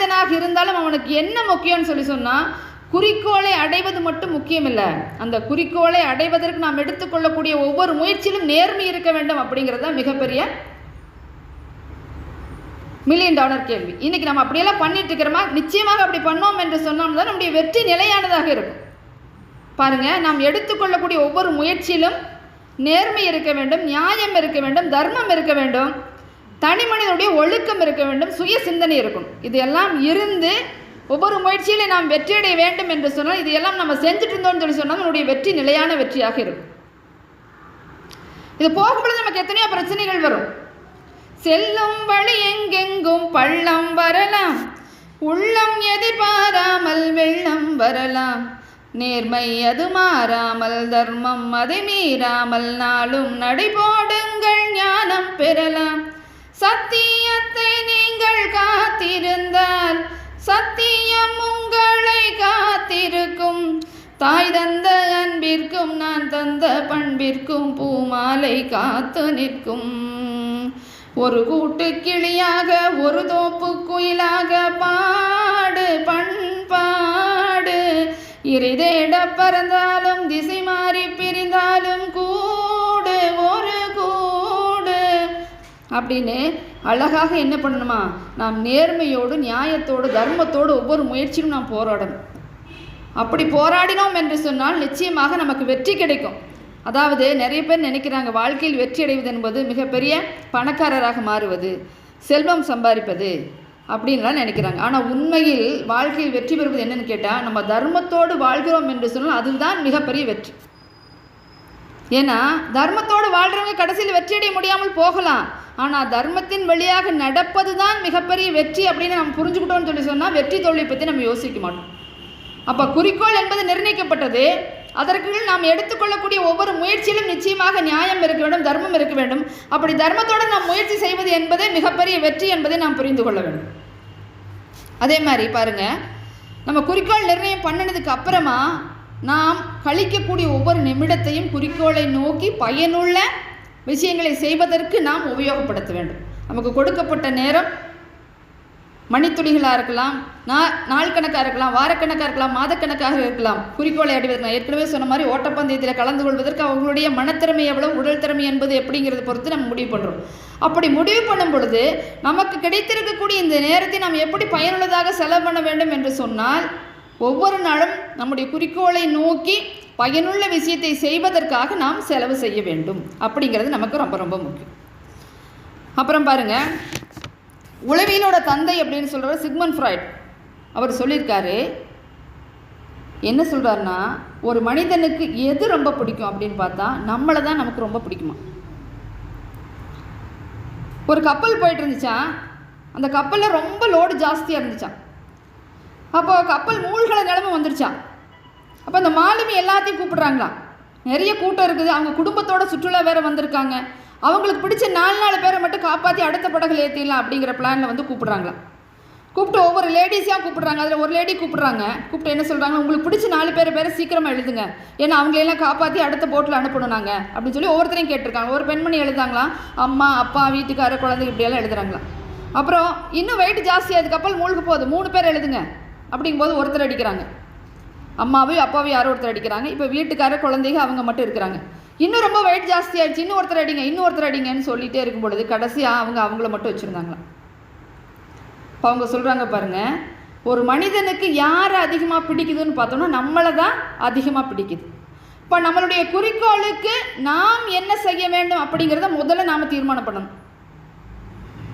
மனிதனாக இருந்தாலும் அவனுக்கு என்ன முக்கியம்னு சொல்லி சொன்னால் குறிக்கோளை அடைவது மட்டும் முக்கியம் இல்லை அந்த குறிக்கோளை அடைவதற்கு நாம் எடுத்துக்கொள்ளக்கூடிய ஒவ்வொரு முயற்சியிலும் நேர்மை இருக்க வேண்டும் அப்படிங்கிறது தான் மிகப்பெரிய மில்லியன் டாலர் கேள்வி. இன்னைக்கு நம்ம அப்படியெல்லாம் பண்ணிட்டு இருக்கிறோமா? நிச்சயமாக அப்படி பண்ணோம் என்று சொன்னோம் தான் நம்முடைய வெற்றி நிலையானதாக இருக்கும். பாருங்க நாம் எடுத்துக்கொள்ளக்கூடிய ஒவ்வொரு முயற்சியிலும் நேர்மை இருக்க வேண்டும் நியாயம் இருக்க வேண்டும் தர்மம் இருக்க வேண்டும். தனி மனிதனுடைய ஒழுக்கம் இருக்க வேண்டும் சுய சிந்தனை இருக்கணும் இது எல்லாம் இருந்து ஒவ்வொரு முயற்சியில் நாம் வெற்றியடைய வேண்டும் என்று சொன்னால் இது எல்லாம் நம்ம செஞ்சுட்டு இருந்தோம்னு சொல்லி சொன்னால் நம்மளுடைய வெற்றி நிலையான வெற்றியாக இருக்கும். இது போகும்பொழுது நமக்கு எத்தனையோ பிரச்சனைகள் வரும். செல்லும் வழி எங்கெங்கும் பள்ளம் வரலாம். உள்ளம் எதிர்பாராமல் வெள்ளம் வரலாம். நேர்மை அது மாறாமல் தர்மம் அதை மீறாமல் நாளும் நடைபோடுங்கள் ஞானம் பெறலாம். சத்தியத்தை நீங்கள் காத்திருந்தால் சத்தியம் உங்களை காத்திருக்கும். தாய் தந்த அன்பிற்கும் நான் தந்த பண்பிற்கும் பூமாலை காத்து நிற்கும். ஒரு கூட்டு கிளியாக ஒரு தோப்பு குயிலாக பாடு பண்பாடு இறைதேட பறந்தாலும் திசை மாறி பிரிந்தாலும் கூ அப்படின்னு அழகாக என்ன பண்ணணுமா? நாம் நேர்மையோடு நியாயத்தோடு தர்மத்தோடு ஒவ்வொரு முயற்சியும் நாம் போராடணும். அப்படி போராடினோம் என்று சொன்னால் நிச்சயமாக நமக்கு வெற்றி கிடைக்கும். அதாவது நிறைய பேர் நினைக்கிறாங்க வாழ்க்கையில் வெற்றி அடைவது என்பது மிகப்பெரிய பணக்காரராக மாறுவது செல்வம் சம்பாதிப்பது அப்படின்லாம் நினைக்கிறாங்க. ஆனால் உண்மையில் வாழ்க்கையில் வெற்றி பெறுவது என்னன்னு கேட்டால் நம்ம தர்மத்தோடு வாழ்கிறோம் என்று சொன்னால் அதுதான் மிகப்பெரிய வெற்றி. ஏன்னா தர்மத்தோடு வாழ்கிறவங்க கடைசியில் வெற்றியடைய முடியாமல் போகலாம். ஆனால் தர்மத்தின் வழியாக நடப்பது தான் மிகப்பெரிய வெற்றி அப்படின்னு நம்ம புரிஞ்சுக்கிட்டோம்னு சொல்லி சொன்னால் வெற்றி தோல்வியை பற்றி நம்ம யோசிக்க மாட்டோம். அப்போ குறிக்கோள் என்பது நிர்ணயிக்கப்பட்டது. அதற்கு நாம் எடுத்துக்கொள்ளக்கூடிய ஒவ்வொரு முயற்சியிலும் நிச்சயமாக நியாயம் இருக்க வேண்டும் தர்மம் இருக்க வேண்டும். அப்படி தர்மத்தோடு நாம் முயற்சி செய்வது என்பதே மிகப்பெரிய வெற்றி என்பதை நாம் புரிந்து கொள்ள வேண்டும். அதே மாதிரி பாருங்க நம்ம குறிக்கோள் நிர்ணயம் பண்ணினதுக்கு அப்புறமா நாம் கழிக்கக்கூடிய ஒவ்வொரு நிமிடத்தையும் குறிக்கோளை நோக்கி பயனுள்ள விஷயங்களை செய்வதற்கு நாம் உபயோகப்படுத்த வேண்டும். நமக்கு கொடுக்கப்பட்ட நேரம் மணித்துளிகளாக இருக்கலாம் நா நாள் கணக்காக இருக்கலாம் வாரக்கணக்காக இருக்கலாம் மாதக்கணக்காக இருக்கலாம். குறிக்கோளை அடைவதற்கு நான் ஏற்கனவே சொன்ன மாதிரி ஓட்டப்பந்தயத்தில் கலந்து கொள்வதற்கு அவங்களுடைய மனத்திறமை எவ்வளவு உடல் திறமை என்பது எப்படிங்கிறத பொறுத்து நம்ம முடிவு பண்ணுறோம் அப்படி முடிவு பண்ணும் பொழுது நமக்கு கிடைத்திருக்கக்கூடிய இந்த நேரத்தை நாம் எப்படி பயனுள்ளதாக செலவு பண்ண வேண்டும் என்று சொன்னால் ஒவ்வொரு நாளும் நம்முடைய குறிக்கோளை நோக்கி பயனுள்ள விஷயத்தை செய்வதற்காக நாம் செலவு செய்ய வேண்டும். அப்படிங்கிறது நமக்கு ரொம்ப ரொம்ப முக்கியம். அப்புறம் பாருங்க. உளவியலோட தந்தை அப்படின்னு சொல்கிற சிக்மன் ஃப்ராய்ட். அவர் சொல்லியிருக்காரு என்ன சொல்கிறாருன்னா ஒரு மனிதனுக்கு எது ரொம்ப பிடிக்கும் அப்படின்னு பார்த்தா நம்மளை தான் நமக்கு ரொம்ப பிடிக்குமா? ஒரு கப்பல் போயிட்டு இருந்துச்சா? அந்த கப்பலில் ரொம்ப லோடு ஜாஸ்தியாக இருந்துச்சான் அப்போ கப்பல் மூழ்கிற நிலமை வந்துருச்சா? அப்போ அந்த மாலுமி எல்லாத்தையும் கூப்பிடுறாங்களாம் நிறைய கூட்டம் இருக்குது. அவங்க குடும்பத்தோட சுற்றுலா வேறு வந்திருக்காங்க. அவங்களுக்கு பிடிச்ச நாலு நாலு பேரை மட்டும் காப்பாற்றி அடுத்த படகுல ஏற்றிடலாம் அப்படிங்கிற பிளானில் வந்து கூப்பிட்றாங்களா? கூப்பிட்டு ஒவ்வொரு லேடிஸாக கூப்பிட்றாங்க. அதில் ஒரு லேடி கூப்பிட்றாங்க. கூப்பிட்டு என்ன சொல்கிறாங்க உங்களுக்கு பிடிச்ச நாலு பேர் பேரை சீக்கிரமாக எழுதுங்க. ஏன்னா அவங்களெல்லாம் காப்பாற்றி அடுத்த போட்டில் அனுப்பணும் நாங்கள் அப்படின்னு சொல்லி ஒவ்வொருத்தரையும் கேட்டிருக்காங்க. ஒரு பெண்மணி எழுதாங்களாம் அம்மா அப்பா வீட்டுக்காரர் குழந்தை இப்படியெல்லாம் எழுதுறாங்களாம் அப்புறம் இன்னும் வெயிட் ஜாஸ்தியாக கப்பல் மூழ்க போகுது. மூணு பேர் எழுதுங்க. அப்படிங்கும்போது ஒருத்தர் அடிக்கிறாங்க. அம்மாவையும் அப்பாவையும் யாரோ ஒருத்தர் அடிக்கிறாங்க. இப்போ வீட்டுக்கார குழந்தைங்க அவங்க மட்டும் இருக்கிறாங்க. இன்னும் ரொம்ப வெயிட் ஜாஸ்தியாகிடுச்சு இன்னும் ஒருத்தர் அடிங்க இன்னும் ஒருத்தர் அடிங்கன்னு சொல்லிகிட்டே இருக்கும் பொழுது கடைசியாக அவங்க அவங்கள மட்டும் வச்சுருந்தாங்களாம் இப்போ அவங்க சொல்கிறாங்க பாருங்க ஒரு மனிதனுக்கு யாரை அதிகமாக பிடிக்குதுன்னு பார்த்தோம்னா நம்மளை தான் அதிகமாக பிடிக்குது. இப்போ நம்மளுடைய குறிக்கோளுக்கு நாம் என்ன செய்ய வேண்டும் அப்படிங்கிறத முதல்ல நாம் தீர்மானம் பண்ணணும்.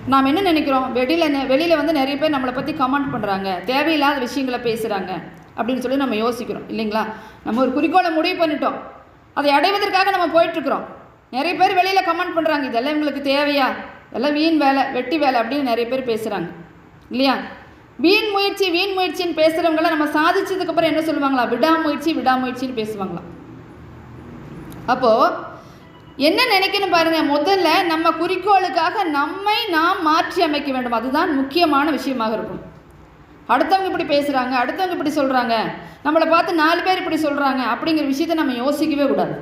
நாம் என்ன நினைக்கிறோம்? வெளியில் வெளியில் வந்து நிறைய பேர் நம்மளை பற்றி கமெண்ட் பண்ணுறாங்க தேவையில்லாத விஷயங்களை பேசுகிறாங்க அப்படின்னு சொல்லி நம்ம யோசிக்கிறோம். இல்லைங்களா? நம்ம ஒரு குறிக்கோளை முடிவு பண்ணிட்டோம். அதை அடைவதற்காக நம்ம போயிட்டுருக்குறோம். நிறைய பேர் வெளியில் கமெண்ட் பண்ணுறாங்க இதெல்லாம் எங்களுக்கு தேவையா? இதெல்லாம் வீண் வேலை வெட்டி வேலை அப்படின்னு நிறைய பேர் பேசுகிறாங்க இல்லையா? வீண் முயற்சி வீண் முயற்சின்னு பேசுகிறவங்களாம் நம்ம சாதிச்சதுக்கப்புறம் என்ன சொல்லுவாங்களா? விடாமுயற்சி விடாமுயற்சின்னு பேசுவாங்களாம். அப்போது என்ன நினைக்கணும் பாருங்க முதல்ல நம்ம குறிக்கோளுக்காக நம்மை நாம் மாற்றி அமைக்க வேண்டும். அதுதான் முக்கியமான விஷயமாக இருக்கும். அடுத்தவங்க இப்படி பேசுகிறாங்க அடுத்தவங்க இப்படி சொல்கிறாங்க நம்மளை பார்த்து நாலு பேர் இப்படி சொல்கிறாங்க அப்படிங்கிற விஷயத்த நம்ம யோசிக்கவே கூடாது.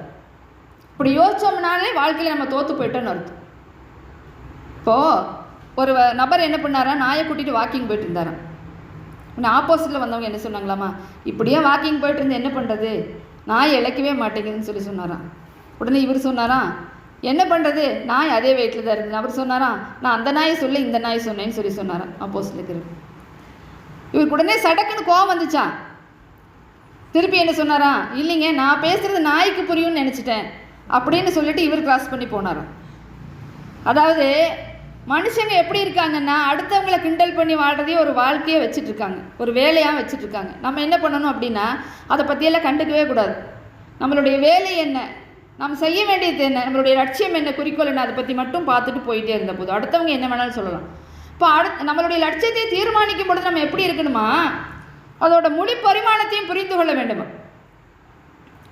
இப்படி யோசிச்சோம்னாலே வாழ்க்கையில் நம்ம தோற்று போயிட்டோன்னு அர்த்தம். இப்போது ஒரு நபர் என்ன பண்ணாரா நாயை கூட்டிகிட்டு வாக்கிங் போயிட்டு இருந்தாராம் உன்னை ஆப்போசிட்டில் வந்தவங்க என்ன சொன்னாங்களாமா இப்படியே வாக்கிங் போயிட்டு இருந்து என்ன பண்ணுறது நாய் இழைக்கவே மாட்டேங்குதுன்னு சொல்லி சொன்னாரான் உடனே இவர் சொன்னாராம் என்ன பண்ணுறது நாய் அதே வெயிட்டில் தான் இருக்குது. அவர் சொன்னாராம் நான் அந்த நாயை சொல்ல இந்த நாய் சொன்னேன்னு சொல்லி சொன்னாராம் அப்போ சொல்லிக்கிற இவருக்கு உடனே சடக்குன்னு கோவம் வந்துச்சான் திருப்பி என்ன சொன்னாராம் இல்லைங்க நான் பேசுகிறது நாய்க்கு புரியும்னு நினச்சிட்டேன். அப்படின்னு சொல்லிட்டு இவர் கிராஸ் பண்ணி போனாராம் அதாவது மனுஷங்க எப்படி இருக்காங்கன்னா அடுத்தவங்களை கிண்டல் பண்ணி வாழ்கிறதையும் ஒரு வாழ்க்கையை வச்சுட்ருக்காங்க. ஒரு வேலையாக வச்சுட்ருக்காங்க. நம்ம என்ன பண்ணணும் அப்படின்னா அதை பற்றியெல்லாம் கண்டுக்கவே கூடாது. நம்மளுடைய வேலை என்ன? நாம் செய்ய வேண்டியது என்ன? நம்மளுடைய லட்சியம் என்ன? குறிக்கோள் என்ன? அதை பற்றி மட்டும் பார்த்துட்டு போயிட்டே இருந்த போது அடுத்தவங்க என்ன வேணாலும் சொல்லலாம். இப்போ அடுத்து நம்மளுடைய லட்சியத்தை தீர்மானிக்கும் பொழுது நம்ம எப்படி இருக்கணுமா? அதோட மொழி பரிமாணத்தையும் புரிந்து கொள்ள வேண்டுமா.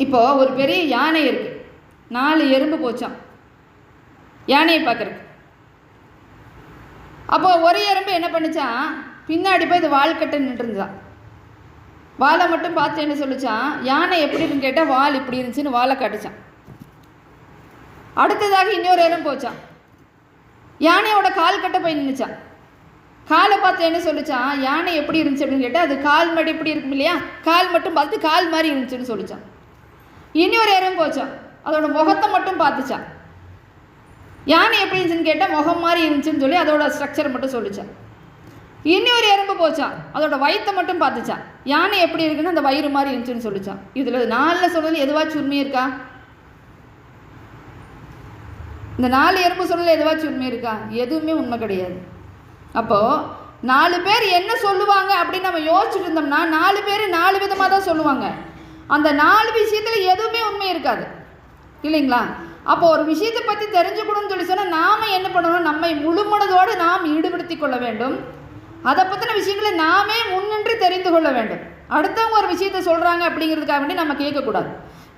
இப்போது ஒரு பெரிய யானை இருக்குது நாலு எறும்பு போச்சான் யானையை பார்க்கறதுக்கு. அப்போ ஒரு எறும்பு என்ன பண்ணுச்சான் பின்னாடி போய் இது வால் கட்ட நின்றுருந்தான் வாலை மட்டும் பார்த்து என்ன சொல்லிச்சான் யானை எப்படி இருக்குன்னு கேட்டால் வால் இப்படி இருந்துச்சுன்னு வாழை காட்டுச்சான் அடுத்ததாக இன்னொரு இடம் போச்சான் யானையோட கால் கட்ட போய் நின்றுச்சான் காலை பார்த்து என்ன சொல்லிச்சான் யானை எப்படி இருந்துச்சு அப்படின்னு கேட்டால் அது கால் மட்டும் எப்படி இருக்கும் இல்லையா? கால் மட்டும் பார்த்து கால் மாதிரி இருந்துச்சுன்னு சொல்லிச்சான் இன்னொரு இடம் போச்சான் அதோட முகத்தை மட்டும் பார்த்துச்சான் யானை எப்படி இருந்துச்சுன்னு கேட்டால் முகம் மாதிரி இருந்துச்சுன்னு சொல்லி அதோட ஸ்ட்ரக்சர் மட்டும் சொல்லிச்சான் இன்னொரு எறும்பு போச்சான் அதோட வயித்தை மட்டும் பார்த்துச்சான் யானை எப்படி இருக்குன்னு அந்த வயிறு மாதிரி இருந்துச்சுன்னு சொல்லிச்சான் இதில் நாலில் சொன்னது எதுவாச்சும் உண்மை இருக்கா? இந்த நாலு எறும்பு சொல்லல எதுவாச்சும் உண்மை இருக்கா? எதுவுமே உண்மை கிடையாது. அப்போது நாலு பேர் என்ன சொல்லுவாங்க அப்படின்னு நம்ம யோசிச்சுட்டு இருந்தோம்னா நாலு பேர் நாலு விதமாக தான் சொல்லுவாங்க. அந்த நாலு விஷயத்தில் எதுவுமே உண்மை இருக்காது. இல்லைங்களா? அப்போ ஒரு விஷயத்தை பற்றி தெரிஞ்சுக்கணும்னு சொல்லி சொன்னால் நாம் என்ன பண்ணணும்? நம்மை முழுமனதோடு நாம் ஈடுபடுத்தி கொள்ள வேண்டும். அதை பற்றின விஷயங்களை நாமே முன்னின்று தெரிந்து கொள்ள வேண்டும். அடுத்தவங்க ஒரு விஷயத்தை சொல்கிறாங்க அப்படிங்கிறதுக்காக வேண்டி நம்ம கேட்கக்கூடாது.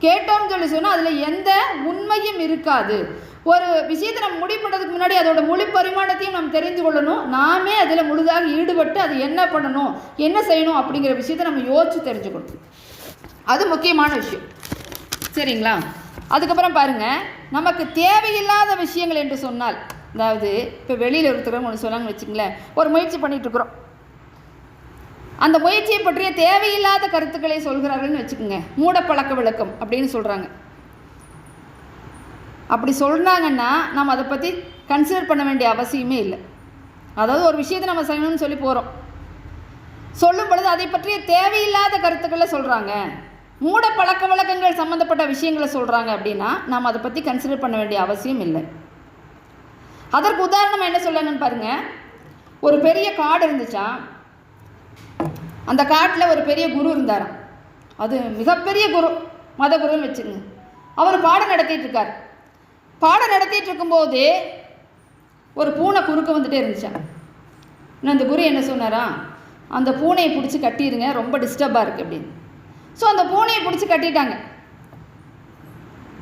கேட்டோம்னு சொல்லி சொன்னால் அதில் எந்த உண்மையும் இருக்காது. ஒரு விஷயத்தை நம்ம முடிவு பண்ணுறதுக்கு முன்னாடி அதோட மொழி பரிமாணத்தையும் நம்ம தெரிந்து கொள்ளணும். நாமே அதில் முழுதாக ஈடுபட்டு அது என்ன பண்ணணும் என்ன செய்யணும் அப்படிங்கிற விஷயத்தை நம்ம யோசித்து தெரிஞ்சுக்கணும். அது முக்கியமான விஷயம். சரிங்களா? அதுக்கப்புறம் பாருங்கள் நமக்கு தேவையில்லாத விஷயங்கள் என்று சொன்னால் அதாவது இப்போ வெளியில் இருக்கிறவங்க ஒன்று சொன்னாங்கன்னு வச்சுங்களேன் ஒரு முயற்சி பண்ணிகிட்டு இருக்கிறோம். அந்த முயற்சியை பற்றிய தேவையில்லாத கருத்துக்களை சொல்கிறார்கள்னு வச்சுக்கோங்க. மூடப்பழக்க விளக்கம் அப்படின்னு சொல்கிறாங்க அப்படி சொல்கிறாங்கன்னா நம்ம அதை பற்றி கன்சிடர் பண்ண வேண்டிய அவசியமே இல்லை. அதாவது ஒரு விஷயத்தை நம்ம செய்யணும்னு சொல்லி போகிறோம் சொல்லும் பொழுது அதை பற்றிய தேவையில்லாத கருத்துக்களை சொல்கிறாங்க மூட பழக்க வழக்கங்கள் சம்மந்தப்பட்ட விஷயங்களை சொல்கிறாங்க அப்படின்னா நாம் அதை பற்றி கன்சிடர் பண்ண வேண்டிய அவசியம் இல்லை. அதற்கு உதாரணம் என்ன சொல்லணும்னு பாருங்கள் ஒரு பெரிய காடு இருந்துச்சா அந்த காட்டில் ஒரு பெரிய குரு இருந்தாராம். அது மிகப்பெரிய குரு மத குருன்னு வச்சுங்க அவர் பாடம் நடத்திட்டு இருக்கார். பாடம் நடத்திட்டு இருக்கும்போது ஒரு பூனை குறுக்க வந்துட்டே இருந்துச்சான் இன்னும் அந்த குரு என்ன சொன்னாரா? அந்த பூனையை பிடிச்சி கட்டிடுங்க ரொம்ப டிஸ்டர்பாக இருக்குது அப்படின்னு. ஸோ அந்த பூனையை பிடிச்சி கட்டிட்டாங்க.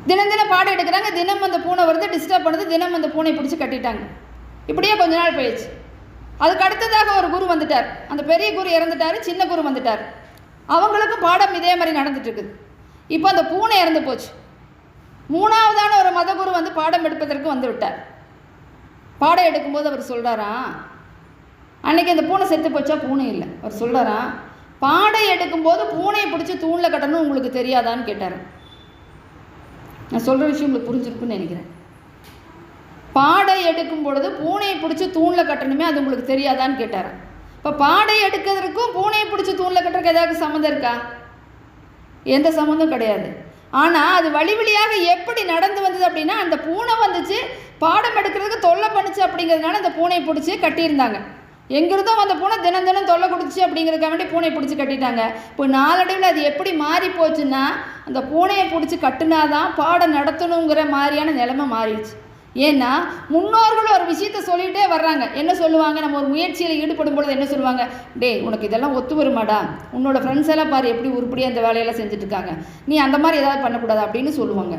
தினம் தினம் பாடம் எடுக்கிறாங்க தினம் அந்த பூனை வருது டிஸ்டர்ப் பண்ணுது தினம் அந்த பூனை பிடிச்சி கட்டிட்டாங்க. இப்படியே கொஞ்ச நாள் போயிடுச்சு. அதுக்கு அடுத்ததாக ஒரு குரு வந்துட்டார். அந்த பெரிய குரு இறந்துட்டார் சின்ன குரு வந்துட்டார். அவங்களுக்கும் பாடம் இதே மாதிரி நடந்துட்டுருக்குது. இப்போ அந்த பூனை இறந்து போச்சு. மூணாவதான ஒரு மதகுரு வந்து பாடம் எடுப்பதற்கு வந்து விட்டார். பாடம் எடுக்கும்போது அவர் சொல்கிறாராம் அன்னைக்கு அந்த பூனை செத்து போச்சா? பூனை இல்லை. அவர் சொல்கிறாராம் பாடம் எடுக்கும்போது பூனையை பிடிச்சி தூணில் கட்டணும் உங்களுக்கு தெரியாதான்னு கேட்டார். நான் சொல்கிற விஷயம் உங்களுக்கு புரிஞ்சிருக்குன்னு நினைக்கிறேன். பாடை எடுக்கும் பொழுது பூனையை பிடிச்சி தூணில் கட்டணுமே அது உங்களுக்கு தெரியாதான்னு கேட்டார். இப்போ பாடை எடுக்கிறதுக்கும் பூனையை பிடிச்சி தூணில் கட்டுறதுக்கு ஏதாவது சம்மந்தம் இருக்கா? எந்த சம்மந்தம் கிடையாது. ஆனால் அது வழி வழியாக எப்படி நடந்து வந்தது அப்படின்னா அந்த பூனை வந்துச்சு பாடம் எடுக்கிறதுக்கு தொல்லை பண்ணுச்சு அப்படிங்கிறதுனால அந்த பூனையை பிடிச்சி கட்டியிருந்தாங்க. எங்கிருந்தோ அந்த பூனை தினம் தினம் தொல்லை கொடுத்துச்சு அப்படிங்கிறதுக்காக வேண்டி பூனை பிடிச்சி கட்டிட்டாங்க. இப்போ நாளடைவில் அது எப்படி மாறி போச்சுன்னா அந்த பூனையை பிடிச்சி கட்டினாதான் பாடம் நடத்தணுங்கிற மாதிரியான நிலைமை மாறிடுச்சு. ஏன்னா முன்னோர்கள் ஒரு விஷயத்த சொல்லிகிட்டே வர்றாங்க. என்ன சொல்லுவாங்க? நம்ம ஒரு முயற்சியில் ஈடுபடும் பொழுது என்ன சொல்லுவாங்க? டே உனக்கு இதெல்லாம் ஒத்து வருமாடா? உன்னோட ஃப்ரெண்ட்ஸ் எல்லாம் பாரு எப்படி உருப்படியாக அந்த வேலையெல்லாம் செஞ்சுட்டு இருக்காங்க நீ அந்த மாதிரி ஏதாவது பண்ணக்கூடாது? அப்படின்னு சொல்லுவாங்க.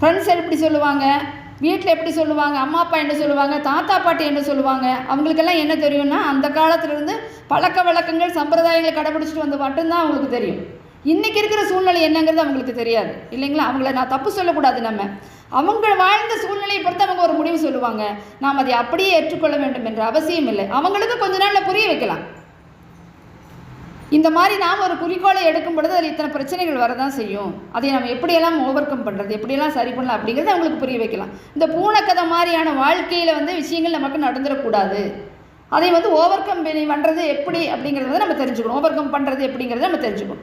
ஃப்ரெண்ட்ஸ் எப்படி சொல்லுவாங்க? வீட்டில் எப்படி சொல்லுவாங்க? அம்மா அப்பா என்ன சொல்லுவாங்க? தாத்தா பாட்டி என்ன சொல்லுவாங்க? அவங்களுக்கெல்லாம் என்ன தெரியும்னா அந்த காலத்துலேருந்து பழக்க வழக்கங்கள் சம்பிரதாயங்களை கடைபிடிச்சிட்டு வந்து மட்டும்தான் அவங்களுக்கு தெரியும். இன்றைக்கி இருக்கிற சூழ்நிலை என்னங்கிறது அவங்களுக்கு தெரியாது. இல்லைங்களா? அவங்கள நான் தப்பு சொல்லக்கூடாது நம்ம. அவங்க வாழ்ந்த சூழ்நிலையை பொறுத்து அவங்க ஒரு முடிவு சொல்லுவாங்க. நாம் அதை அப்படியே ஏற்றுக்கொள்ள வேண்டும் என்ற அவசியம் இல்லை. அவங்களுக்கு கொஞ்ச நாளில் புரிய வைக்கலாம். இந்த மாதிரி நாம் ஒரு குறிக்கோளை எடுக்கும் பொழுது அதில் இத்தனை பிரச்சனைகள் வரதான் செய்யும். அதை நம்ம எப்படியெல்லாம் ஓவர் கம் பண்ணுறது எப்படியெல்லாம் சரி பண்ணலாம் அப்படிங்கிறத அவங்களுக்கு புரிய வைக்கலாம். இந்த பூனைக்கதை மாதிரியான வாழ்க்கையில் வந்து விஷயங்கள் நமக்கு நடந்துடக்கூடாது. அதை வந்து ஓவர் கம் பண்ணுறது எப்படி அப்படிங்கிறத வந்து நம்ம தெரிஞ்சுக்கணும். ஓவர் கம் பண்ணுறது எப்படிங்கிறத நம்ம தெரிஞ்சுக்கணும்.